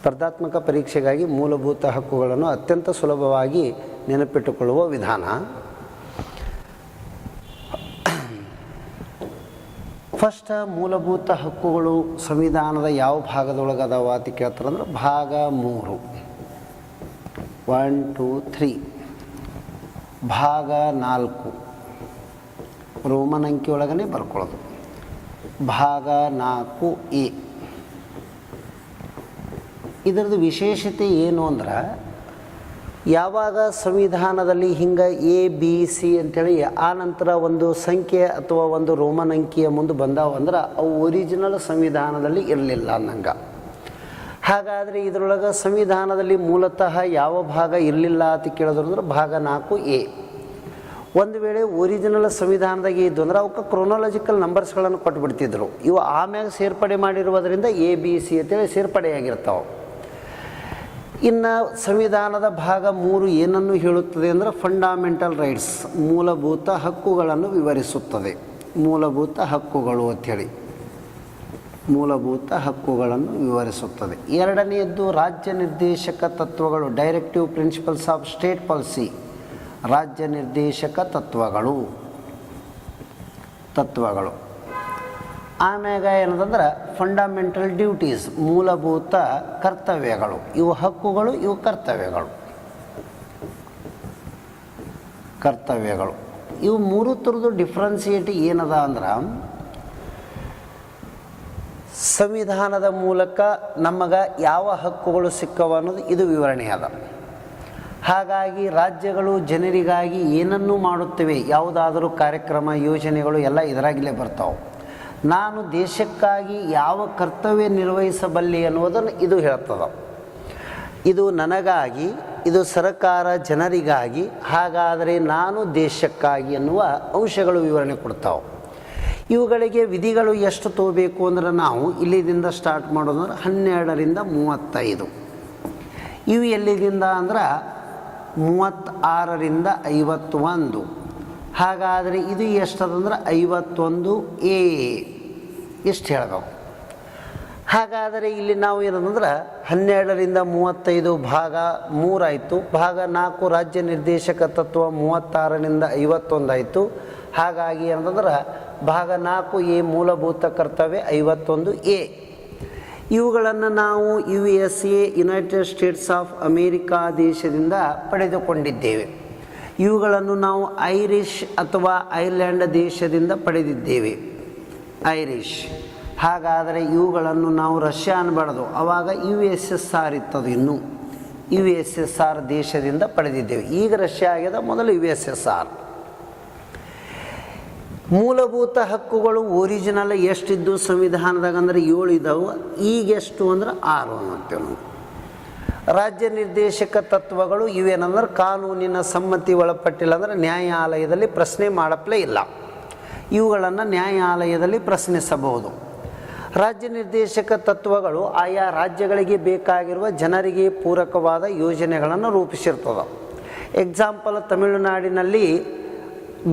ಸ್ಪರ್ಧಾತ್ಮಕ ಪರೀಕ್ಷೆಗಾಗಿ ಮೂಲಭೂತ ಹಕ್ಕುಗಳನ್ನು ಅತ್ಯಂತ ಸುಲಭವಾಗಿ ನೆನಪಿಟ್ಟುಕೊಳ್ಳುವ ವಿಧಾನ. ಫಸ್ಟ್, ಮೂಲಭೂತ ಹಕ್ಕುಗಳು ಸಂವಿಧಾನದ ಯಾವ ಭಾಗದೊಳಗೆ ಅದಾವ ಅಂತ ಕೇಳ್ತಾರಂದ್ರೆ ಭಾಗ ಮೂರು. ಒನ್ ಟೂ ತ್ರೀ ಭಾಗ ನಾಲ್ಕು. ರೋಮನ್ ಅಂಕಿ ಒಳಗನೆ ಬರ್ಕೊಳ್ಳೋದು. ಭಾಗ ನಾಲ್ಕು ಎ. ಇದರದ್ದು ವಿಶೇಷತೆ ಏನು ಅಂದ್ರೆ, ಯಾವಾಗ ಸಂವಿಧಾನದಲ್ಲಿ ಹಿಂಗೆ ಎ ಬಿ ಸಿ ಅಂತೇಳಿ ಆ ನಂತರ ಒಂದು ಸಂಖ್ಯೆ ಅಥವಾ ಒಂದು ರೋಮನ್ ಅಂಕಿಯ ಮುಂದೆ ಬಂದಾವಂದ್ರೆ ಅವು ಒರಿಜಿನಲ್ ಸಂವಿಧಾನದಲ್ಲಿ ಇರಲಿಲ್ಲ ಅನ್ನಂಗೆ. ಹಾಗಾದರೆ ಇದರೊಳಗೆ ಸಂವಿಧಾನದಲ್ಲಿ ಮೂಲತಃ ಯಾವ ಭಾಗ ಇರಲಿಲ್ಲ ಅಂತ ಕೇಳಿದ್ರು ಅಂದ್ರೆ ಭಾಗ ನಾಲ್ಕು ಎ ಒಂದು ವೇಳೆ ಒರಿಜಿನಲ್ ಸಂವಿಧಾನದಾಗೆ ಇದ್ದು ಅಂದ್ರೆ, ಅವಕ್ಕೆ ಕ್ರೊನಾಲಜಿಕಲ್ ನಂಬರ್ಸ್ಗಳನ್ನು ಕೊಟ್ಬಿಡ್ತಿದ್ರು. ಇವು ಆಮ್ಯಾಗ ಸೇರ್ಪಡೆ ಮಾಡಿರುವುದರಿಂದ ಎ ಬಿ ಸಿ ಅಂತೇಳಿ ಸೇರ್ಪಡೆಯಾಗಿರ್ತಾವೆ. ಇನ್ನು ಸಂವಿಧಾನದ ಭಾಗ ಮೂರು ಏನನ್ನು ಹೇಳುತ್ತದೆ ಅಂದರೆ ಫಂಡಾಮೆಂಟಲ್ ರೈಟ್ಸ್ ಮೂಲಭೂತ ಹಕ್ಕುಗಳನ್ನು ವಿವರಿಸುತ್ತದೆ. ಮೂಲಭೂತ ಹಕ್ಕುಗಳು ಅಂಥೇಳಿ ಮೂಲಭೂತ ಹಕ್ಕುಗಳನ್ನು ವಿವರಿಸುತ್ತದೆ. ಎರಡನೆಯದ್ದು ರಾಜ್ಯ ನಿರ್ದೇಶಕ ತತ್ವಗಳು directive principles of state policy ರಾಜ್ಯ ನಿರ್ದೇಶಕ ತತ್ವಗಳು. ತತ್ವಗಳು. ಆಮ್ಯಾಗ ಏನದಂದ್ರೆ ಫಂಡಮೆಂಟಲ್ ಡ್ಯೂಟೀಸ್ ಮೂಲಭೂತ ಕರ್ತವ್ಯಗಳು. ಇವು ಹಕ್ಕುಗಳು, ಇವು ಕರ್ತವ್ಯಗಳು. ಕರ್ತವ್ಯಗಳು. ಇವು ಮೂರು ಥರದ್ದು ಡಿಫ್ರೆನ್ಸಿಯೇಟ್ ಏನದ ಅಂದ್ರೆ, ಸಂವಿಧಾನದ ಮೂಲಕ ನಮಗೆ ಯಾವ ಹಕ್ಕುಗಳು ಸಿಕ್ಕವ ಅನ್ನೋದು ಇದು ವಿವರಣೆ ಅದ. ಹಾಗಾಗಿ ರಾಜ್ಯಗಳು ಜನರಿಗಾಗಿ ಏನನ್ನು ಮಾಡುತ್ತವೆ, ಯಾವುದಾದರೂ ಕಾರ್ಯಕ್ರಮ, ಯೋಜನೆಗಳು ಎಲ್ಲ ಇದರಾಗಲೇ ಬರ್ತಾವೆ. ನಾನು ದೇಶಕ್ಕಾಗಿ ಯಾವ ಕರ್ತವ್ಯ ನಿರ್ವಹಿಸಬಲ್ಲೆ ಅನ್ನುವುದನ್ನು ಇದು ಹೇಳ್ತದ. ಇದು ನನಗಾಗಿ, ಇದು ಸರ್ಕಾರ ಜನರಿಗಾಗಿ, ಹಾಗಾದರೆ ನಾನು ದೇಶಕ್ಕಾಗಿ ಎನ್ನುವ ಅಂಶಗಳು ವಿವರಣೆ ಕೊಡ್ತಾವೆ. ಇವುಗಳಿಗೆ ವಿಧಿಗಳು ಎಷ್ಟು ತೋಬೇಕು ಅಂದ್ರೆ ನಾವು ಇಲ್ಲಿದಿಂದ ಸ್ಟಾರ್ಟ್ ಮಾಡೋದಂದ್ರೆ ಹನ್ನೆರಡರಿಂದ ಮೂವತ್ತೈದು. ಇವು ಎಲ್ಲಿದಿಂದ ಅಂದ್ರೆ ಮೂವತ್ತಾರರಿಂದ ಐವತ್ತೊಂದು. ಹಾಗಾದರೆ ಇದು ಎಷ್ಟದಂದ್ರೆ ಐವತ್ತೊಂದು ಎ. ಎಷ್ಟು ಹೇಳಬೇಕು. ಹಾಗಾದರೆ ಇಲ್ಲಿ ನಾವು ಏನಂದ್ರೆ ಹನ್ನೆರಡರಿಂದ ಮೂವತ್ತೈದು ಭಾಗ ಮೂರಾಯಿತು ಭಾಗ ನಾಲ್ಕು ರಾಜ್ಯ ನಿರ್ದೇಶಕ ತತ್ವ ಮೂವತ್ತಾರರಿಂದ ಐವತ್ತೊಂದಾಯಿತು ಹಾಗಾಗಿ ಏನಂದ್ರೆ ಭಾಗ ನಾಲ್ಕು ಎ ಮೂಲಭೂತ ಕರ್ತವ್ಯ ಐವತ್ತೊಂದು ಎ. ಇವುಗಳನ್ನು ನಾವು U S A, United States of America ದೇಶದಿಂದ ಪಡೆದುಕೊಂಡಿದ್ದೇವೆ. ಇವುಗಳನ್ನು ನಾವು ಐರಿಷ್ ಅಥವಾ ಐರ್ಲ್ಯಾಂಡ್ ದೇಶದಿಂದ ಪಡೆದಿದ್ದೇವೆ. ಐರಿಷ್. ಹಾಗಾದರೆ ಇವುಗಳನ್ನು ನಾವು ರಷ್ಯಾ ಅನ್ಬಾರ್ದು. ಆವಾಗ ಯು ಎಸ್ ಎಸ್ ಆರ್ ಇತ್ತದು ಇನ್ನೂ. ಯು ಎಸ್ ಎಸ್ ಆರ್ ದೇಶದಿಂದ ಪಡೆದಿದ್ದೇವೆ. ಈಗ ರಷ್ಯಾ ಆಗ್ಯದ ಮೊದಲು ಯು ಎಸ್ ಎಸ್ ಆರ್. ಮೂಲಭೂತ ಹಕ್ಕುಗಳು ಒರಿಜಿನಲ್ ಎಷ್ಟಿದ್ದು ಸಂವಿಧಾನದಾಗ ಅಂದ್ರೆ ಏಳು ಇದ್ದಾವೆ ಈಗೆಷ್ಟು ಅಂದ್ರೆ ಆರು ಅಂತೇವೆ ರಾಜ್ಯ ನಿರ್ದೇಶಕ ತತ್ವಗಳು ಇವೇನಂದ್ರೆ ಕಾನೂನಿನ ಸಮ್ಮತಿ ಒಳಪಟ್ಟಿಲ್ಲ ಅಂದರೆ ನ್ಯಾಯಾಲಯದಲ್ಲಿ ಪ್ರಶ್ನೆ ಮಾಡಪ್ಲೇ ಇಲ್ಲ. ಇವುಗಳನ್ನು ನ್ಯಾಯಾಲಯದಲ್ಲಿ ಪ್ರಶ್ನಿಸಬಹುದು. ರಾಜ್ಯ ನಿರ್ದೇಶಕ ತತ್ವಗಳು ಆಯಾ ರಾಜ್ಯಗಳಿಗೆ ಬೇಕಾಗಿರುವ ಜನರಿಗೆ ಪೂರಕವಾದ ಯೋಜನೆಗಳನ್ನು ರೂಪಿಸಿರ್ತದೆ. ಎಕ್ಸಾಂಪಲ್ ತಮಿಳುನಾಡಿನಲ್ಲಿ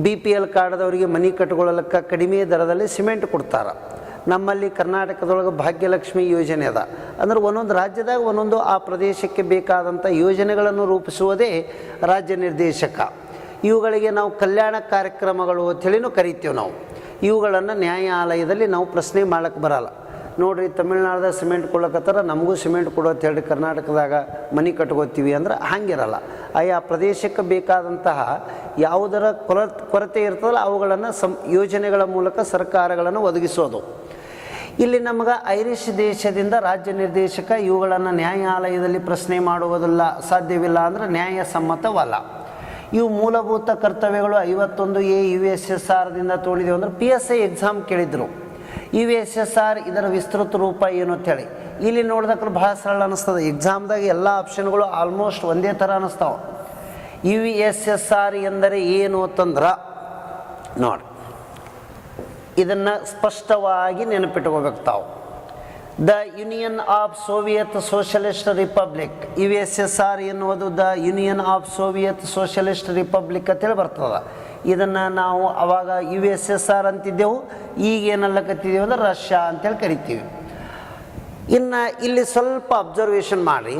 ಬಿ ಪಿ ಎಲ್ ಕಾರ್ಡ್ದವರಿಗೆ ಮನೆ ಕಟ್ಕೊಳ್ಳಲಿಕ್ಕೆ ಕಡಿಮೆ ದರದಲ್ಲಿ ಸಿಮೆಂಟ್ ಕೊಡ್ತಾರೆ. ನಮ್ಮಲ್ಲಿ ಕರ್ನಾಟಕದೊಳಗೆ ಭಾಗ್ಯಲಕ್ಷ್ಮಿ ಯೋಜನೆ ಅದ. ಅಂದ್ರೆ ಒಂದೊಂದು ರಾಜ್ಯದಾಗ ಒಂದೊಂದು ಆ ಪ್ರದೇಶಕ್ಕೆ ಬೇಕಾದಂಥ ಯೋಜನೆಗಳನ್ನು ರೂಪಿಸುವುದೇ ರಾಜ್ಯ ನಿರ್ದೇಶಕ. ಇವುಗಳಿಗೆ ನಾವು ಕಲ್ಯಾಣ ಕಾರ್ಯಕ್ರಮಗಳು ಅಂತೇಳಿನೂ ಕರಿತೀವಿ ನಾವು. ಇವುಗಳನ್ನು ನ್ಯಾಯಾಲಯದಲ್ಲಿ ನಾವು ಪ್ರಶ್ನೆ ಮಾಡಕ್ಕೆ ಬರಲ್ಲ. ನೋಡ್ರಿ ತಮಿಳ್ನಾಡ್ದಾಗ ಸಿಮೆಂಟ್ ಕೊಡ್ಲಕತ್ತಾರ ನಮಗೂ ಸಿಮೆಂಟ್ ಕೊಡು ಅಂತ ಹೇಳಿ ಕರ್ನಾಟಕದಾಗ ಮನೆ ಕಟ್ಕೋತೀವಿ ಅಂದ್ರೆ ಹಂಗಿರಲ್ಲ. ಆಯಾ ಪ್ರದೇಶಕ್ಕೆ ಬೇಕಾದಂತಹ ಯಾವುದರ ಕೊರ ಕೊರತೆ ಇರ್ತದಲ್ಲ ಅವುಗಳನ್ನು ಸಂ ಯೋಜನೆಗಳ ಮೂಲಕ ಸರ್ಕಾರಗಳನ್ನು ಒದಗಿಸೋದು. ಇಲ್ಲಿ ನಮಗೆ ಐರಿಷ್ ದೇಶದಿಂದ ರಾಜ್ಯ ನಿರ್ದೇಶಕ ಇವುಗಳನ್ನು ನ್ಯಾಯಾಲಯದಲ್ಲಿ ಪ್ರಶ್ನೆ ಮಾಡುವುದಿಲ್ಲ, ಸಾಧ್ಯವಿಲ್ಲ ಅಂದರೆ ನ್ಯಾಯಸಮ್ಮತವಲ್ಲ. ಇವು ಮೂಲಭೂತ ಕರ್ತವ್ಯಗಳು ಐವತ್ತೊಂದು ಎ ಯು ಎಸ್ ಎಸ್ ಆರ್ದಿಂದ ತೊಗೊಂಡಿದ್ದೀವಿ ಅಂದ್ರೆ ಪಿ ಎಸ್ ಐ ಎಕ್ಸಾಮ್ ಕೇಳಿದರು. ಯು ಎಸ್ ಎಸ್ ಆರ್ ಇದರ ವಿಸ್ತೃತ ರೂಪ ಏನು ಅಂತೇಳಿ. ಇಲ್ಲಿ ನೋಡಿದಕ್ಕೆ ಭಾಳ ಸರಳ ಅನ್ನಿಸ್ತದೆ ಎಕ್ಸಾಮ್ದಾಗ ಎಲ್ಲ ಆಪ್ಷನ್ಗಳು ಆಲ್ಮೋಸ್ಟ್ ಒಂದೇ ಥರ ಅನ್ನಿಸ್ತಾವೆ ಯು ಎಸ್ ಎಸ್ ಆರ್ ಎಂದರೆ ಏನು ಅಂತಂದ್ರೆ, ನೋಡಿ. ಇದನ್ನು ಸ್ಪಷ್ಟವಾಗಿ ನೆನಪಿಟ್ಕೋಬೇಕು ತಾವು the Union of Soviet Socialist Republic U S S R ಎನ್ನುವುದು the Union of Soviet Socialist Republic ಅಂತೇಳಿ ಬರ್ತದೆ. ಇದನ್ನು ನಾವು ಅವಾಗ ಯು ಎಸ್ ಎಸ್ ಆರ್ ಅಂತಿದ್ದೆವು, ಈಗ ಏನಲ್ಲಕತ್ತಿದ್ದೇವೆ ಅಂದ್ರೆ ರಷ್ಯಾ ಅಂತೇಳಿ ಕರಿತೀವಿ. ಇನ್ನು ಇಲ್ಲಿ ಸ್ವಲ್ಪ ಅಬ್ಸರ್ವೇಷನ್ ಮಾಡಿ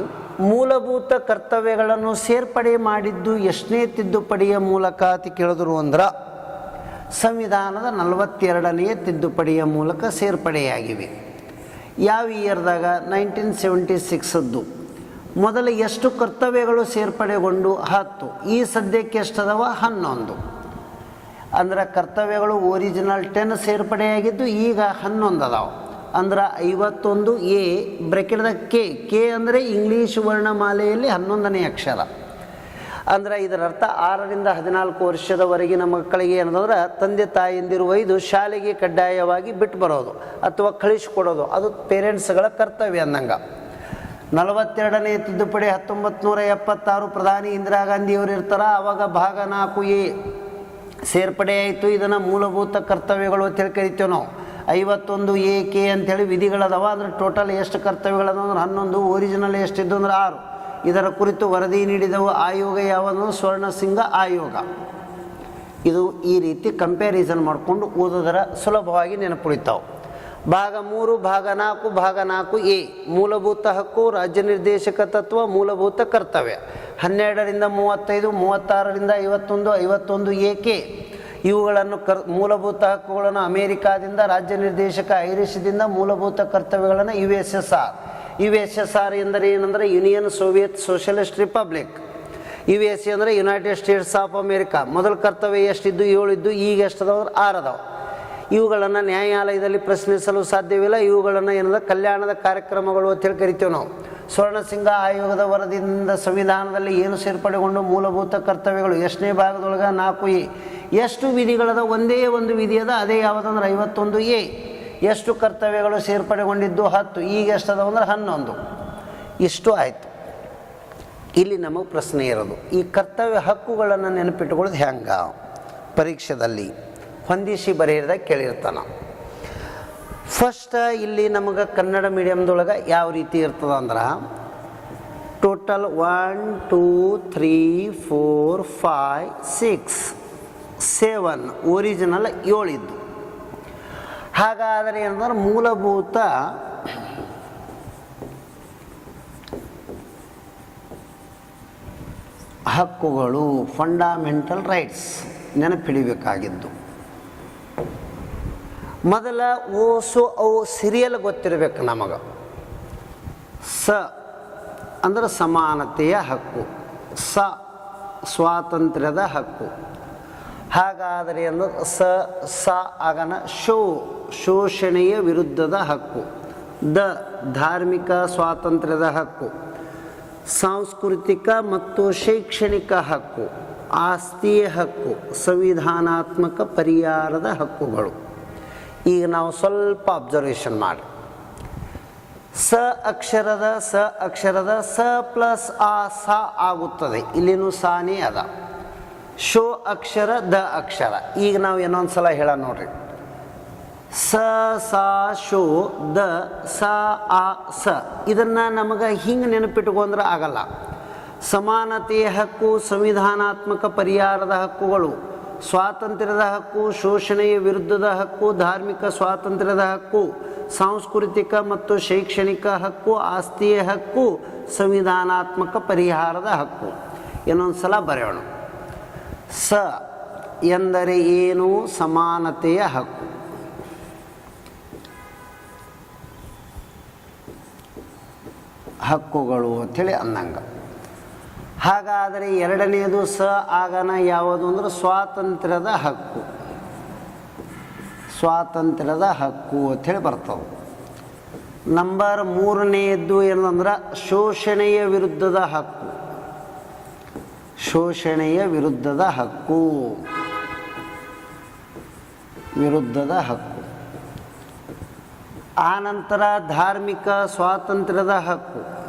ಮೂಲಭೂತ ಕರ್ತವ್ಯಗಳನ್ನು ಸೇರ್ಪಡೆ ಮಾಡಿದ್ದು ಎಷ್ಟನೇ ತಿದ್ದುಪಡಿಯ ಮೂಲಕ ಅಂತ ಕೇಳಿದ್ರು ಅಂದ್ರೆ ಸಂವಿಧಾನದ ನಲವತ್ತೆರಡನೆಯ ತಿದ್ದುಪಡಿಯ ಮೂಲಕ ಸೇರ್ಪಡೆಯಾಗಿವೆ. ಯಾವ ಇಯರ್ದಾಗ? Nineteen seventy ಸಿಕ್ಸದ್ದು. ಮೊದಲು ಎಷ್ಟು ಕರ್ತವ್ಯಗಳು ಸೇರ್ಪಡೆಗೊಂಡು ಹತ್ತು. ಈ ಸದ್ಯಕ್ಕೆ ಎಷ್ಟದವ? ಹನ್ನೊಂದು. ಅಂದ್ರೆ ಕರ್ತವ್ಯಗಳು ಒರಿಜಿನಲ್ ಟೆನ್ ಸೇರ್ಪಡೆಯಾಗಿದ್ದು ಈಗ ಹನ್ನೊಂದು ಅದಾವ ಅಂದ್ರೆ ಐವತ್ತೊಂದು ಎ ಬ್ರೆಕೆಟ್ದ ಕೆ. ಕೆ ಅಂದರೆ ಇಂಗ್ಲೀಷ್ ವರ್ಣಮಾಲೆಯಲ್ಲಿ ಹನ್ನೊಂದನೇ ಅಕ್ಷರ. ಅಂದ್ರೆ ಇದರ ಅರ್ಥ ಆರರಿಂದ ಹದಿನಾಲ್ಕು ವರ್ಷದವರೆಗಿನ ಮಕ್ಕಳಿಗೆ ಏನಂದ್ರೆ ತಂದೆ ತಾಯಿಂದಿರುವ ಇದು ಶಾಲೆಗೆ ಕಡ್ಡಾಯವಾಗಿ ಬಿಟ್ಟು ಬರೋದು ಅಥವಾ ಕಳಿಸ್ಕೊಡೋದು. ಅದು ಪೇರೆಂಟ್ಸ್ಗಳ ಕರ್ತವ್ಯ ಅಂದಂಗೆ. ನಲವತ್ತೆರಡನೇ ತಿದ್ದುಪಡಿ ಹತ್ತೊಂಬತ್ತು ನೂರ ಎಪ್ಪತ್ತಾರು ಪ್ರಧಾನಿ ಇಂದಿರಾ ಗಾಂಧಿಯವರು ಇರ್ತಾರ ಆವಾಗ ಭಾಗ ನಾಲ್ಕು ಎ ಸೇರ್ಪಡೆ ಆಯಿತು. ಇದನ್ನು ಮೂಲಭೂತ ಕರ್ತವ್ಯಗಳು ಅಂತೇಳಿ ಕರಿತೇವೆ ನಾವು. ಐವತ್ತೊಂದು ಎ ಕೆ ಅಂತೇಳಿ ವಿಧಿಗಳದಾವ. ಅಂದ್ರೆ ಟೋಟಲ್ ಎಷ್ಟು ಕರ್ತವ್ಯಗಳದಾವ ಅಂದ್ರೆ ಹನ್ನೊಂದು, ಒರಿಜಿನಲ್ ಎಷ್ಟಿದ್ದು ಅಂದ್ರೆ ಆರು. ಇದರ ಕುರಿತು ವರದಿ ನೀಡಿದವು. ಆಯೋಗ ಯಾವುದು? ಸ್ವರ್ಣ ಸಿಂಗ ಆಯೋಗ. ಇದು ಈ ರೀತಿ ಕಂಪ್ಯಾರಿಸನ್ ಮಾಡಿಕೊಂಡು ಓದೋದರ ಸುಲಭವಾಗಿ ನೆನಪುಳಿತಾವೆ. ಭಾಗ ಮೂರು, ಭಾಗ ನಾಲ್ಕು ಭಾಗ ನಾಲ್ಕು ಎ. ಮೂಲಭೂತ ಹಕ್ಕು ರಾಜ್ಯ ನಿರ್ದೇಶಕ ತತ್ವ, ಮೂಲಭೂತ ಕರ್ತವ್ಯ. ಹನ್ನೆರಡರಿಂದ ಮೂವತ್ತೈದು, ಮೂವತ್ತಾರರಿಂದ ಐವತ್ತೊಂದು ಐವತ್ತೊಂದು ಎ ಕೆ ಇವುಗಳನ್ನು ಕರ್, ಮೂಲಭೂತ ಹಕ್ಕುಗಳನ್ನು ಅಮೇರಿಕಾದಿಂದ ರಾಜ್ಯ ನಿರ್ದೇಶಕ ಐರಿಷದಿಂದ ಮೂಲಭೂತ ಕರ್ತವ್ಯಗಳನ್ನು U S S R U S S R ಎಂದರೆ ಏನಂದರೆ Union Soviet Socialist Republic. U S A ಅಂದರೆ ಯುನೈಟೆಡ್ ಸ್ಟೇಟ್ಸ್ ಆಫ್ ಅಮೇರಿಕಾ. ಮೊದಲ ಕರ್ತವ್ಯ ಎಷ್ಟಿದ್ದು? ಏಳಿದ್ದು. ಈಗ ಎಷ್ಟದಾವ? ಅಂದ್ರೆ ಆರು ಅದಾವ ಇವುಗಳನ್ನು ನ್ಯಾಯಾಲಯದಲ್ಲಿ ಪ್ರಶ್ನಿಸಲು ಸಾಧ್ಯವಿಲ್ಲ. ಇವುಗಳನ್ನು ಏನಂದ್ರೆ ಕಲ್ಯಾಣದ ಕಾರ್ಯಕ್ರಮಗಳು ಅಂತ ಹೇಳಿ ಕರಿತೀವಿ ನಾವು. ಸ್ವರ್ಣಸಿಂಗ ಆಯೋಗದ ವರದಿಯಿಂದ ಸಂವಿಧಾನದಲ್ಲಿ ಏನು ಸೇರ್ಪಡೆಗೊಂಡು ಮೂಲಭೂತ ಕರ್ತವ್ಯಗಳು? ಎಷ್ಟನೇ ಭಾಗದೊಳಗೆ ನಾಲ್ಕು ಎ. ಎಷ್ಟು ವಿಧಿಗಳದ? ಒಂದೇ ಒಂದು ವಿಧಿ ಅದ. ಅದೇ ಯಾವುದಂದ್ರೆ ಐವತ್ತೊಂದು ಎ. ಎಷ್ಟು ಕರ್ತವ್ಯಗಳು ಸೇರ್ಪಡೆಗೊಂಡಿದ್ದು ಹತ್ತು, ಈಗ ಎಷ್ಟದವು ಅಂದ್ರೆ ಹನ್ನೊಂದು. ಇಷ್ಟು ಆಯಿತು. ಇಲ್ಲಿ ನಮಗೆ ಪ್ರಶ್ನೆ ಇರೋದು, ಈ ಕರ್ತವ್ಯ ಹಕ್ಕುಗಳನ್ನು ನೆನಪಿಟ್ಟುಕೊಳ್ಳೋದು ಹೆಂಗ? ಪರೀಕ್ಷೆದಲ್ಲಿ ಹೊಂದಿಸಿ ಬರೆಯದಾಗ ಕೇಳಿರ್ತಾನ. ಫಸ್ಟ್ ಇಲ್ಲಿ ನಮಗೆ ಕನ್ನಡ ಮೀಡಿಯಮ್ದೊಳಗೆ ಯಾವ ರೀತಿ ಇರ್ತದ ಅಂದ್ರೆ total one two three four five six seven original ಏಳಿದ್ದು ಹಾಗಾದರೆ ಏನಂದ್ರೆ ಮೂಲಭೂತ ಹಕ್ಕುಗಳು ಫಂಡಮೆಂಟಲ್ ರೈಟ್ಸ್ ನೆನಪಿಡಿಬೇಕಾಗಿದ್ದು. ಮೊದಲ ಓಸು ಅವು ಸಿರಿಯಲ್ ಗೊತ್ತಿರಬೇಕು ನಮಗೆ. ಸ ಅಂದರೆ ಸಮಾನತೆಯ ಹಕ್ಕು. ಸ, ಸ್ವಾತಂತ್ರ್ಯದ ಹಕ್ಕು. ಹಾಗಾದರೆ ಅಂದ್ರೆ ಸ ಸ ಆಗನ ಶೋ, ಶೋಷಣೆಯ ವಿರುದ್ಧದ ಹಕ್ಕು. ದ, ಧಾರ್ಮಿಕ ಸ್ವಾತಂತ್ರ್ಯದ ಹಕ್ಕು. ಸಾಂಸ್ಕೃತಿಕ ಮತ್ತು ಶೈಕ್ಷಣಿಕ ಹಕ್ಕು. ಆಸ್ತಿಯ ಹಕ್ಕು. ಸಂವಿಧಾನಾತ್ಮಕ ಪರಿಹಾರದ ಹಕ್ಕುಗಳು. ಈಗ ನಾವು ಸ್ವಲ್ಪ ಅಬ್ಸರ್ವೇಷನ್ ಮಾಡಿ. ಸ ಅಕ್ಷರದ ಸ ಅಕ್ಷರದ ಸ ಪ್ಲಸ್ ಆ ಸ ಆಗುತ್ತದೆ. ಇಲ್ಲಿನೂ ಸಾನೇ ಅದ. ಶೋ ಅಕ್ಷರ ದ ಅಕ್ಷರ. ಈಗ ನಾವು ಇನ್ನೊಂದು ಸಲ ಹೇಳ ನೋಡ್ರಿ. ಸ ಸ, ಶೋ, ದ, ಸ, ಆ, ಸ. ಇದನ್ನು ನಮಗೆ ಹಿಂಗೆ ನೆನಪಿಟ್ಕೊಂಡ್ರೆ ಆಗಲ್ಲ. ಸಮಾನತೆಯ ಹಕ್ಕು, ಸಂವಿಧಾನಾತ್ಮಕ ಪರಿಹಾರದ ಹಕ್ಕುಗಳು, ಸ್ವಾತಂತ್ರ್ಯದ ಹಕ್ಕು, ಶೋಷಣೆಯ ವಿರುದ್ಧದ ಹಕ್ಕು, ಧಾರ್ಮಿಕ ಸ್ವಾತಂತ್ರ್ಯದ ಹಕ್ಕು, ಸಾಂಸ್ಕೃತಿಕ ಮತ್ತು ಶೈಕ್ಷಣಿಕ ಹಕ್ಕು, ಆಸ್ತಿಯ ಹಕ್ಕು, ಸಂವಿಧಾನಾತ್ಮಕ ಪರಿಹಾರದ ಹಕ್ಕು. ಇನ್ನೊಂದು ಸಲ ಬರೆಯೋಣ. ಸ ಎಂದರೆ ಏನು? ಸಮಾನತೆಯ ಹಕ್ಕು. ಹಕ್ಕುಗಳು ಅಂಥೇಳಿ ಅಂದಂಗ ಹಾಗಾದರೆ ಎರಡನೆಯದು ಸ ಆಗನ ಯಾವುದು ಅಂದ್ರೆ ಸ್ವಾತಂತ್ರ್ಯದ ಹಕ್ಕು. ಸ್ವಾತಂತ್ರ್ಯದ ಹಕ್ಕು ಅಂಥೇಳಿ ಬರ್ತವೆ. ನಂಬರ್ ಮೂರನೆಯದ್ದು ಏನಂದ್ರೆ ಶೋಷಣೆಯ ವಿರುದ್ಧದ ಹಕ್ಕು. ಶೋಷಣೆಯ ವಿರುದ್ಧದ ಹಕ್ಕು. ವಿರುದ್ಧದ ಹಕ್ಕು. ಆನಂತರ ಧಾರ್ಮಿಕ ಸ್ವಾತಂತ್ರ್ಯದ ಹಕ್ಕು.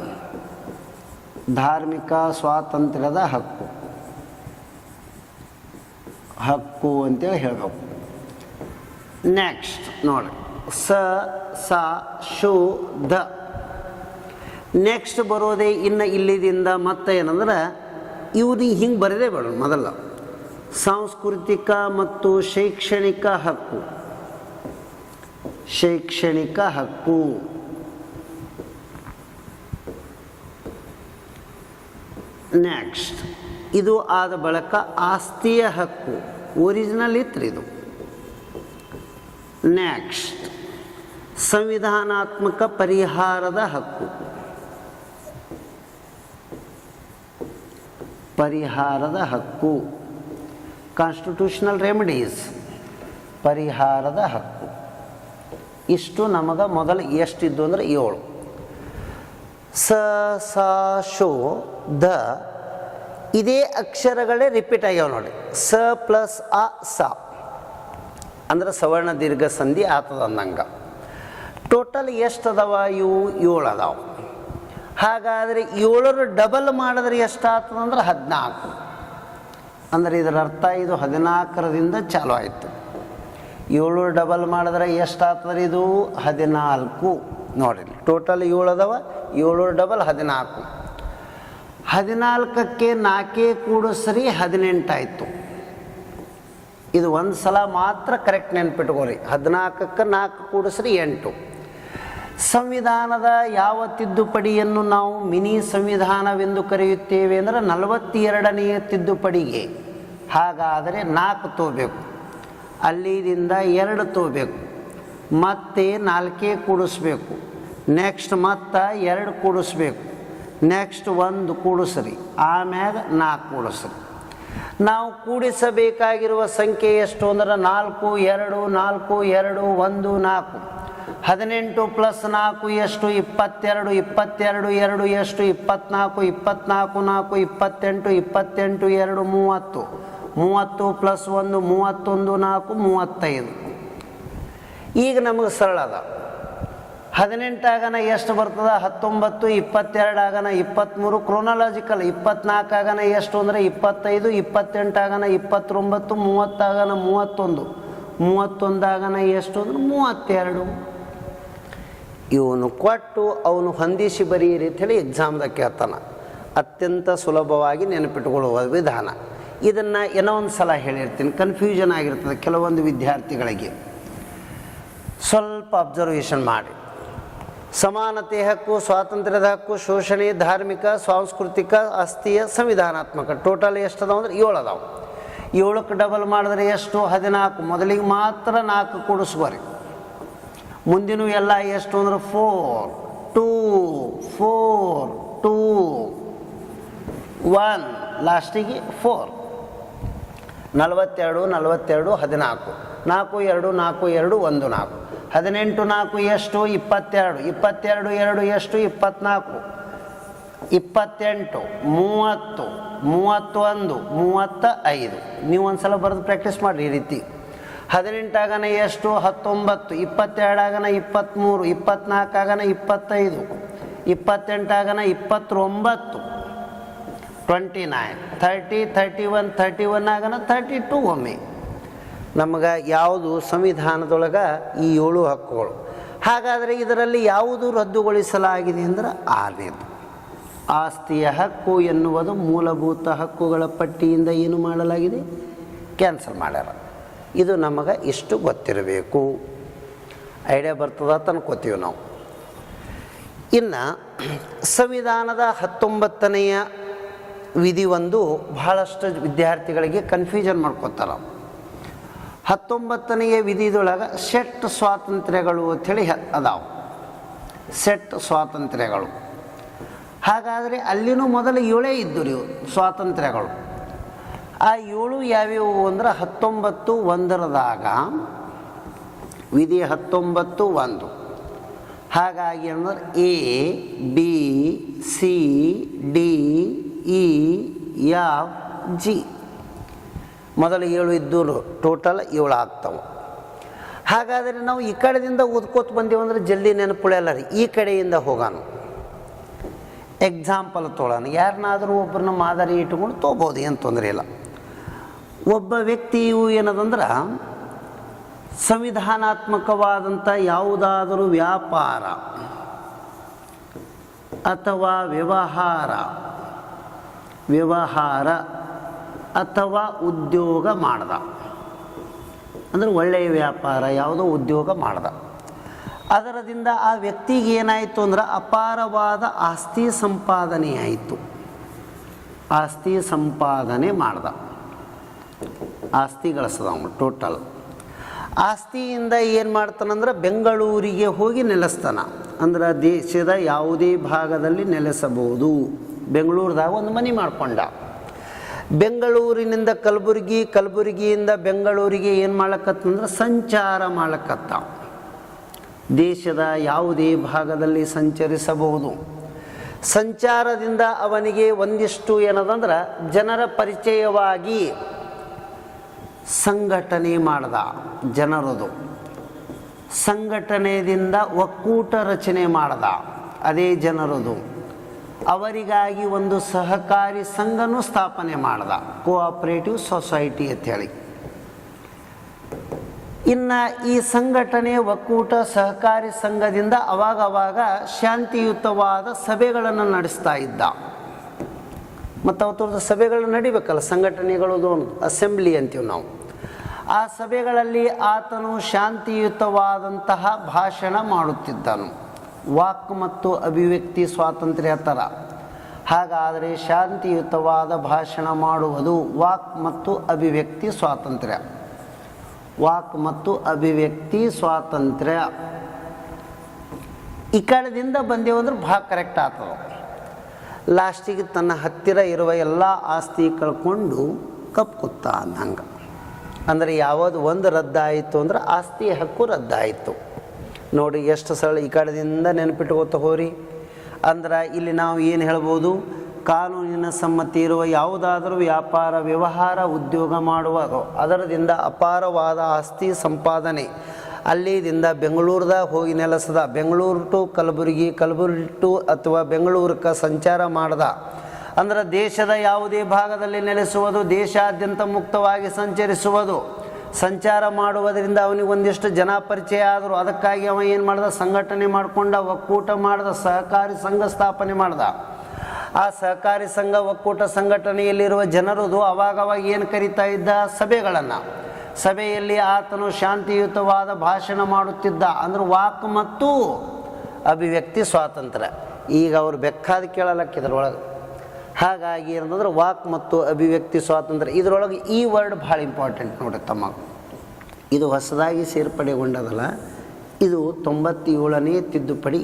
ಧಾರ್ಮಿಕ ಸ್ವಾತಂತ್ರ್ಯದ ಹಕ್ಕು. ಹಕ್ಕು ಅಂತೇಳಿ ಹೇಳಬೇಕು. ನೆಕ್ಸ್ಟ್ ನೋಡಿ. ಸ ಸ, ಶು ದ ನೆಕ್ಸ್ಟ್ ಬರೋದೇ ಇನ್ನು ಇಲ್ಲಿದಿಂದ ಮತ್ತೆ ಏನಂದ್ರೆ ಇವ್ರಿಗೆ ಹಿಂಗೆ ಬರದೇ ಬೇಡ ಮೊದಲ. ಸಾಂಸ್ಕೃತಿಕ ಮತ್ತು ಶೈಕ್ಷಣಿಕ ಹಕ್ಕು. ಶೈಕ್ಷಣಿಕ ಹಕ್ಕು. ನೆಕ್ಸ್ಟ್ ಇದು ಆದ ಬಳಿಕ ಆಸ್ತಿಯ ಹಕ್ಕು. ಒರಿಜಿನಲ್ ಇತ್ತು ಇದು. ನೆಕ್ಸ್ಟ್ ಸಂವಿಧಾನಾತ್ಮಕ ಪರಿಹಾರದ ಹಕ್ಕು. ಪರಿಹಾರದ ಹಕ್ಕು. ಕಾನ್ಸ್ಟಿಟ್ಯೂಷನಲ್ ರೆಮಿಡೀಸ್ ಪರಿಹಾರದ ಹಕ್ಕು. ಇಷ್ಟು ನಮಗೆ ಮೊದಲು ಎಷ್ಟಿದ್ದು ಅಂದರೆ ಏಳು. ಸ, ಸಾ, ಶೋ, ದ. ಇದೇ ಅಕ್ಷರಗಳೇ ರಿಪೀಟ್ ಆಗ್ಯಾವ ನೋಡಿ. ಸ ಪ್ಲಸ್ ಅ, ಸ. ಅಂದ್ರೆ ಸವರ್ಣ ದೀರ್ಘ ಸಂಧಿ ಆತದ ಅಂದಂಗೆ ಟೋಟಲ್ ಎಷ್ಟು ಅದಾವ ಇವು? ಏಳು ಅದಾವ. ಹಾಗಾದರೆ ಏಳರ ಡಬಲ್ ಮಾಡಿದ್ರೆ ಎಷ್ಟಾಗ್ತದೆ ಅಂದ್ರೆ ಹದಿನಾಲ್ಕು. ಅಂದರೆ ಇದರ ಅರ್ಥ ಇದು ಹದಿನಾಲ್ಕರದಿಂದ ಚಾಲು ಆಯಿತು. ಏಳು ಡಬಲ್ ಮಾಡಿದ್ರೆ ಎಷ್ಟಾಗ್ತದೆ ಇದು? ಹದಿನಾಲ್ಕು. ನೋಡಿರಿ ಟೋಟಲ್ ಏಳು ಅದಾವ, ಏಳು ಡಬಲ್ ಹದಿನಾಲ್ಕು. ಹದಿನಾಲ್ಕಕ್ಕೆ ನಾಲ್ಕೇ ಕೂಡಿಸ್ರಿ ಹದಿನೆಂಟಾಯಿತು ಇದು ಒಂದು ಸಲ ಮಾತ್ರ ಕರೆಕ್ಟ್ ನೆನ್ಪಿಟ್ಕೋರಿ ಹದಿನಾಲ್ಕಕ್ಕೆ ನಾಲ್ಕು ಕೂಡಿಸ್ರಿ ಎಂಟು. ಸಂವಿಧಾನದ ಯಾವ ತಿದ್ದುಪಡಿಯನ್ನು ನಾವು ಮಿನಿ ಸಂವಿಧಾನವೆಂದು ಕರೆಯುತ್ತೇವೆ ಅಂದರೆ ನಲವತ್ತೆರಡನೆಯ ತಿದ್ದುಪಡಿಗೆ. ಹಾಗಾದರೆ ನಾಲ್ಕು ತೋಬೇಕು. ಅಲ್ಲಿದಿಂದ ಎರಡು ತೋಬೇಕು. ಮತ್ತೆ ನಾಲ್ಕೇ ಕೂಡಿಸ್ಬೇಕು. ನೆಕ್ಸ್ಟ್ ಮತ್ತೆ ಎರಡು ಕೂಡಿಸ್ಬೇಕು. ನೆಕ್ಸ್ಟ್ ಒಂದು ಕೂಡಿಸ್ರಿ. ಆಮ್ಯಾಗ ನಾಲ್ಕು ಕೂಡಿಸ್ರಿ. ನಾವು ಕೂಡಿಸಬೇಕಾಗಿರುವ ಸಂಖ್ಯೆ ಎಷ್ಟು ಅಂದರೆ ನಾಲ್ಕು, ಎರಡು ನಾಲ್ಕು, ಎರಡು, ಒಂದು, ನಾಲ್ಕು. ಹದಿನೆಂಟು ಪ್ಲಸ್ ನಾಲ್ಕು ಎಷ್ಟು? ಇಪ್ಪತ್ತೆರಡು ಇಪ್ಪತ್ತೆರಡು, ಎರಡು ಎಷ್ಟು? ಇಪ್ಪತ್ನಾಲ್ಕು ಇಪ್ಪತ್ನಾಲ್ಕು, ನಾಲ್ಕು, ಇಪ್ಪತ್ತೆಂಟು ಇಪ್ಪತ್ತೆಂಟು, ಎರಡು, ಮೂವತ್ತು. ಮೂವತ್ತು ಪ್ಲಸ್ ಒಂದು, ಮೂವತ್ತೊಂದು, ನಾಲ್ಕು, ಮೂವತ್ತೈದು. ಈಗ ನಮಗೆ ಸರಳ ಅದ. ಹದಿನೆಂಟಾಗನ ಎಷ್ಟು ಬರ್ತದ? ಹತ್ತೊಂಬತ್ತು, ಇಪ್ಪತ್ತೆರಡು ಆಗನ ಇಪ್ಪತ್ತ್ಮೂರು. ಕ್ರೋನಾಲಜಿಕಲ್ ಇಪ್ಪತ್ನಾಲ್ಕು ಆಗನ ಎಷ್ಟು ಅಂದರೆ ಇಪ್ಪತ್ತೈದು ಇಪ್ಪತ್ತೆಂಟಾಗನ ಇಪ್ಪತ್ತೊಂಬತ್ತು ಮೂವತ್ತಾಗನ ಮೂವತ್ತೊಂದು. ಮೂವತ್ತೊಂದಾಗನ ಎಷ್ಟು ಅಂದ್ರೆ ಮೂವತ್ತೆರಡು. ಇವನು ಕೊಟ್ಟು ಅವನು ಹೊಂದಿಸಿ ಬರೀರಿ ಹೇಳಿ ಎಕ್ಸಾಮ್ದಾಗ ಕೇಳ್ತಾನ. ಅತ್ಯಂತ ಸುಲಭವಾಗಿ ನೆನಪಿಟ್ಟುಕೊಳ್ಳುವ ವಿಧಾನ. ಇದನ್ನು ಏನೋ ಒಂದು ಸಲ ಹೇಳಿರ್ತೀನಿ. ಕನ್ಫ್ಯೂಷನ್ ಆಗಿರ್ತದೆ ಕೆಲವೊಂದು ವಿದ್ಯಾರ್ಥಿಗಳಿಗೆ. ಸ್ವಲ್ಪ ಅಬ್ಸರ್ವೇಷನ್ ಮಾಡಿ. ಸಮಾನತೆ ಹಕ್ಕು, ಸ್ವಾತಂತ್ರ್ಯದ ಹಕ್ಕು, ಶೋಷಣೆ, ಧಾರ್ಮಿಕ, ಸಾಂಸ್ಕೃತಿಕ, ಆಸ್ತಿಯ ಸಂವಿಧಾನಾತ್ಮಕ. ಟೋಟಲ್ ಎಷ್ಟು ಅದಾವ ಅಂದ್ರೆ ಏಳು ಅದಾವೆ ಏಳಕ್ಕೆ ಡಬಲ್ ಮಾಡಿದ್ರೆ ಎಷ್ಟು? ಹದಿನಾಲ್ಕು. ಮೊದಲಿಗೆ ಮಾತ್ರ ನಾಲ್ಕು ಕೂಡಿಸ್ಬರಿ ಮುಂದಿನ ಎಲ್ಲ ಎಷ್ಟು ಅಂದ್ರೆ four two four two one ಲಾಸ್ಟಿಗೆ ಫೋರ್ ನಲವತ್ತೆರಡು ನಲವತ್ತೆರಡು, ಹದಿನಾಲ್ಕು. ನಾಲ್ಕು, ಎರಡು ನಾಲ್ಕು, ಎರಡು, ಒಂದು, ನಾಲ್ಕು. ಹದಿನೆಂಟು, ನಾಲ್ಕು, ಎಷ್ಟು? ಇಪ್ಪತ್ತೆರಡು. ಇಪ್ಪತ್ತೆರಡು, ಎರಡು, ಎಷ್ಟು? ಇಪ್ಪತ್ನಾಲ್ಕು. ಇಪ್ಪತ್ತೆಂಟು, ಮೂವತ್ತು, ಮೂವತ್ತೊಂದು ಮೂವತ್ತ ಐದು ನೀವು ಒಂದು ಸಲ ಬರೆದು ಪ್ರಾಕ್ಟೀಸ್ ಮಾಡಿರಿ ಈ ರೀತಿ. ಹದಿನೆಂಟಾಗನ ಎಷ್ಟು? ಹತ್ತೊಂಬತ್ತು. ಇಪ್ಪತ್ತೆರಡಾಗನ ಇಪ್ಪತ್ತ್ಮೂರು. ಇಪ್ಪತ್ನಾಲ್ಕಾಗನ ಇಪ್ಪತ್ತೈದು. ಇಪ್ಪತ್ತೆಂಟಾಗನ ಇಪ್ಪತ್ತೊಂಬತ್ತು. Twenty nine. Thirty thirty one thirty one ಆಗನ ಥರ್ಟಿ ಟು ಒಮ್ಮೆ. ನಮಗೆ ಯಾವುದು ಸಂವಿಧಾನದೊಳಗೆ ಈ ಏಳು ಹಕ್ಕುಗಳು? ಹಾಗಾದರೆ ಇದರಲ್ಲಿ ಯಾವುದು ರದ್ದುಗೊಳಿಸಲಾಗಿದೆ ಅಂದ್ರೆ ಆರನೇದು ಆಸ್ತಿಯ ಹಕ್ಕು ಎನ್ನುವುದು ಮೂಲಭೂತ ಹಕ್ಕುಗಳ ಪಟ್ಟಿಯಿಂದ ಏನು ಮಾಡಲಾಗಿದೆ? ಕ್ಯಾನ್ಸಲ್ ಮಾಡ್ಯಾರ. ಇದು ನಮಗೆ ಇಷ್ಟು ಗೊತ್ತಿರಬೇಕು. ಐಡಿಯಾ ಬರ್ತದ ಅಂತ ಅನ್ಕೋತೀವಿ ನಾವು. ಇನ್ನು ಸಂವಿಧಾನದ ಹತ್ತೊಂಬತ್ತನೆಯ ವಿಧಿ ಒಂದು ಬಹಳಷ್ಟು ವಿದ್ಯಾರ್ಥಿಗಳಿಗೆ ಕನ್ಫ್ಯೂಷನ್ ಮಾಡ್ಕೋತಾರೆ. ಹತ್ತೊಂಬತ್ತನೆಯ ವಿಧಿದೊಳಗೆ ಸೆಟ್ ಸ್ವಾತಂತ್ರ್ಯಗಳು ಅಂಥೇಳಿ ಅದಾವೆ. ಸೆಟ್ ಸ್ವಾತಂತ್ರ್ಯಗಳು. ಹಾಗಾದರೆ ಅಲ್ಲಿನೂ ಮೊದಲು ಏಳೇ ಇದ್ದು ಇವು ಸ್ವಾತಂತ್ರ್ಯಗಳು. ಆ ಏಳು ಯಾವ್ಯಾವು ಅಂದ್ರೆ ಹತ್ತೊಂಬತ್ತು ಒಂದರದಾಗ, ವಿಧಿ ಹತ್ತೊಂಬತ್ತು ಒಂದು. ಹಾಗಾಗಿ ಅಂದ್ರೆ A, B, C, D, E, F, G. ಮೊದಲು ಏಳು ಇದ್ದರೂ ಟೋಟಲ್ ಏಳು ಆಗ್ತವೆ. ಹಾಗಾದರೆ ನಾವು ಈ ಕಡೆಯಿಂದ ಓದ್ಕೋತ ಬಂದೀವಿ ಅಂದ್ರೆ ಜಲ್ದಿ ನೆನಪುಳಿಯಲ್ಲ ರೀ. ಈ ಕಡೆಯಿಂದ ಹೋಗೋಣ. ಎಕ್ಸಾಂಪಲ್ ತೊಗೊಳ್ಳೋಣ ಯಾರನ್ನಾದರೂ ಒಬ್ಬರನ್ನ ಮಾದರಿ ಇಟ್ಕೊಂಡು ತೊಗೋಬೋದು, ಏನು ತೊಂದರೆ ಇಲ್ಲ. ಒಬ್ಬ ವ್ಯಕ್ತಿಯು ಏನದಂದ್ರೆ ಸಂವಿಧಾನಾತ್ಮಕವಾದಂಥ ಯಾವುದಾದರೂ ವ್ಯಾಪಾರ ಅಥವಾ ವ್ಯವಹಾರ ವ್ಯವಹಾರ ಅಥವಾ ಉದ್ಯೋಗ ಮಾಡ್ದ. ಅಂದರೆ ಒಳ್ಳೆಯ ವ್ಯಾಪಾರ, ಯಾವುದೋ ಉದ್ಯೋಗ ಮಾಡ್ದ. ಅದರದಿಂದ ಆ ವ್ಯಕ್ತಿಗೆ ಏನಾಯಿತು ಅಂದ್ರೆ ಅಪಾರವಾದ ಆಸ್ತಿ ಸಂಪಾದನೆ ಆಯಿತು. ಆಸ್ತಿ ಸಂಪಾದನೆ ಮಾಡ್ದ. ಆಸ್ತಿ ಗಳಿಸ್ದ ಅವನು ಟೋಟಲ್ ಆಸ್ತಿಯಿಂದ ಏನು ಮಾಡ್ತಾನಂದ್ರೆ ಬೆಂಗಳೂರಿಗೆ ಹೋಗಿ ನೆಲೆಸ್ತಾನ. ಅಂದ್ರೆ ದೇಶದ ಯಾವುದೇ ಭಾಗದಲ್ಲಿ ನೆಲೆಸಬಹುದು. ಬೆಂಗಳೂರದಾಗ ಒಂದು ಮನೆ ಮಾಡ್ಕೊಂಡ. ಬೆಂಗಳೂರಿನಿಂದ ಕಲಬುರಗಿ, ಕಲಬುರಗಿಯಿಂದ ಬೆಂಗಳೂರಿಗೆ ಏನು ಮಾಡ್ಲಕತ್ತಂದ್ರೆ ಸಂಚಾರ ಮಾಡ್ಲಕ್ಕತ್ತ ದೇಶದ ಯಾವುದೇ ಭಾಗದಲ್ಲಿ ಸಂಚರಿಸಬಹುದು. ಸಂಚಾರದಿಂದ ಅವನಿಗೆ ಒಂದಿಷ್ಟು ಏನದಂದ್ರೆ ಜನರ ಪರಿಚಯವಾಗಿ ಸಂಘಟನೆ ಮಾಡ್ದ ಜನರದು. ಸಂಘಟನೆಯಿಂದ ಒಕ್ಕೂಟ ರಚನೆ ಮಾಡ್ದ ಅದೇ ಜನರದು. ಅವರಿಗಾಗಿ ಒಂದು ಸಹಕಾರಿ ಸಂಘನೂ ಸ್ಥಾಪನೆ ಮಾಡ್ದ ಕೋಆಪರೇಟಿವ್ ಸೊಸೈಟಿ ಅಂಥೇಳಿ ಇನ್ನು ಈ ಸಂಘಟನೆ, ಒಕ್ಕೂಟ, ಸಹಕಾರಿ ಸಂಘದಿಂದ ಅವಾಗ ಅವಾಗ ಶಾಂತಿಯುತವಾದ ಸಭೆಗಳನ್ನು ನಡೆಸ್ತಾ ಇದ್ದ. ಮತ್ತು ಅವತ್ತರದ ಸಭೆಗಳು ನಡಿಬೇಕಲ್ಲ ಸಂಘಟನೆಗಳದು ಅಸೆಂಬ್ಲಿ ಅಂತೀವಿ ನಾವು. ಆ ಸಭೆಗಳಲ್ಲಿ ಆತನು ಶಾಂತಿಯುತವಾದಂತಹ ಭಾಷಣ ಮಾಡುತ್ತಿದ್ದನು. ವಾಕ್ ಮತ್ತು ಅಭಿವ್ಯಕ್ತಿ ಸ್ವಾತಂತ್ರ್ಯ ಥರ. ಹಾಗಾದರೆ ಶಾಂತಿಯುತವಾದ ಭಾಷಣ ಮಾಡುವುದು ವಾಕ್ ಮತ್ತು ಅಭಿವ್ಯಕ್ತಿ ಸ್ವಾತಂತ್ರ್ಯ. ವಾಕ್ ಮತ್ತು ಅಭಿವ್ಯಕ್ತಿ ಸ್ವಾತಂತ್ರ್ಯ. ಈ ಕಡೆದಿಂದ ಬಂದೇವು ಅಂದ್ರೆ ಭಾಳ ಕರೆಕ್ಟ್ ಆಗ್ತದೆ ಲಾಸ್ಟಿಗೆ ತನ್ನ ಹತ್ತಿರ ಇರುವ ಎಲ್ಲ ಆಸ್ತಿ ಕಳ್ಕೊಂಡು ಕಪ್ಕೊತ್ತ ಅಂದಂಗೆ. ಅಂದರೆ ಯಾವುದು ಒಂದು ರದ್ದಾಯಿತು ಅಂದ್ರೆ ಆಸ್ತಿ ಹಕ್ಕು ರದ್ದಾಯಿತು. ನೋಡಿ ಎಷ್ಟು ಸರಳ ಈ ಕಡೆದಿಂದ ನೆನಪಿಟ್ಕೋತ ಹೋರಿ ಅಂದ್ರೆ ಇಲ್ಲಿ ನಾವು ಏನು ಹೇಳ್ಬೋದು? ಕಾನೂನಿನ ಸಮ್ಮತಿ ಇರುವ ಯಾವುದಾದರೂ ವ್ಯಾಪಾರ, ವ್ಯವಹಾರ ಉದ್ಯೋಗ ಮಾಡುವಾಗ ಅದರದಿಂದ ಅಪಾರವಾದ ಆಸ್ತಿ ಸಂಪಾದನೆ. ಅಲ್ಲಿದಿಂದ ಬೆಂಗಳೂರ್ದಾಗ ಹೋಗಿ ನೆಲೆಸದ, ಬೆಂಗಳೂರು ಟು ಕಲಬುರಗಿ ಕಲಬುರಗಿ ಟು ಅಥವಾ ಬೆಂಗಳೂರಕ್ಕೆ ಸಂಚಾರ ಮಾಡ್ದ. ಅಂದ್ರೆ ದೇಶದ ಯಾವುದೇ ಭಾಗದಲ್ಲಿ ನೆಲೆಸುವುದು ದೇಶಾದ್ಯಂತ ಮುಕ್ತವಾಗಿ ಸಂಚರಿಸುವುದು. ಸಂಚಾರ ಮಾಡುವುದರಿಂದ ಅವನಿಗೆ ಒಂದಿಷ್ಟು ಜನ ಪರಿಚಯ ಆದರು. ಅದಕ್ಕಾಗಿ ಅವ ಏನು ಮಾಡ್ದ? ಸಂಘಟನೆ ಮಾಡಿಕೊಂಡ, ಒಕ್ಕೂಟ ಮಾಡ್ದ, ಸಹಕಾರಿ ಸಂಘ ಸ್ಥಾಪನೆ ಮಾಡ್ದ. ಆ ಸಹಕಾರಿ ಸಂಘ, ಒಕ್ಕೂಟ ಸಂಘಟನೆಯಲ್ಲಿರುವ ಜನರದು ಅವಾಗವಾಗ ಏನು ಕರಿತಾ ಇದ್ದ? ಸಭೆಗಳನ್ನು. ಸಭೆಯಲ್ಲಿ ಆತನು ಶಾಂತಿಯುತವಾದ ಭಾಷಣ ಮಾಡುತ್ತಿದ್ದ. ಅಂದ್ರೆ ವಾಕ್ ಮತ್ತು ಅಭಿವ್ಯಕ್ತಿ ಸ್ವಾತಂತ್ರ್ಯ. ಈಗ ಅವರು ಬೆಕ್ಕಾದ ಕೇಳಲಕ್ಕ ಇದ್ರೊಳಗೆ ಹಾಗಾಗಿ ಏನಂದ್ರೆ ವಾಕ್ ಮತ್ತು ಅಭಿವ್ಯಕ್ತಿ ಸ್ವಾತಂತ್ರ್ಯ, ಇದರೊಳಗೆ ಈ ವರ್ಡ್ ಭಾಳ ಇಂಪಾರ್ಟೆಂಟ್ ನೋಡಿ ತಮ್ಮ. ಇದು ಹೊಸದಾಗಿ ಸೇರ್ಪಡೆಗೊಂಡದಲ್ಲ, ಇದು ತೊಂಬತ್ತೇಳನೇ ತಿದ್ದುಪಡಿ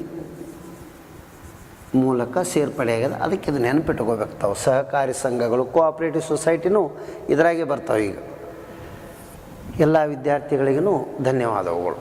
ಮೂಲಕ ಸೇರ್ಪಡೆ ಆಗ್ಯದ ಅದಕ್ಕೆ ಇದು ನೆನಪಿಟ್ಕೋಬೇಕು ತಾವು. ಸಹಕಾರಿ ಸಂಘಗಳು ಕೋಆಪ್ರೇಟಿವ್ ಸೊಸೈಟಿನೂ ಇದರಾಗೆ ಬರ್ತಾವೆ ಈಗ. ಎಲ್ಲ ವಿದ್ಯಾರ್ಥಿಗಳಿಗೂ ಧನ್ಯವಾದಗಳು.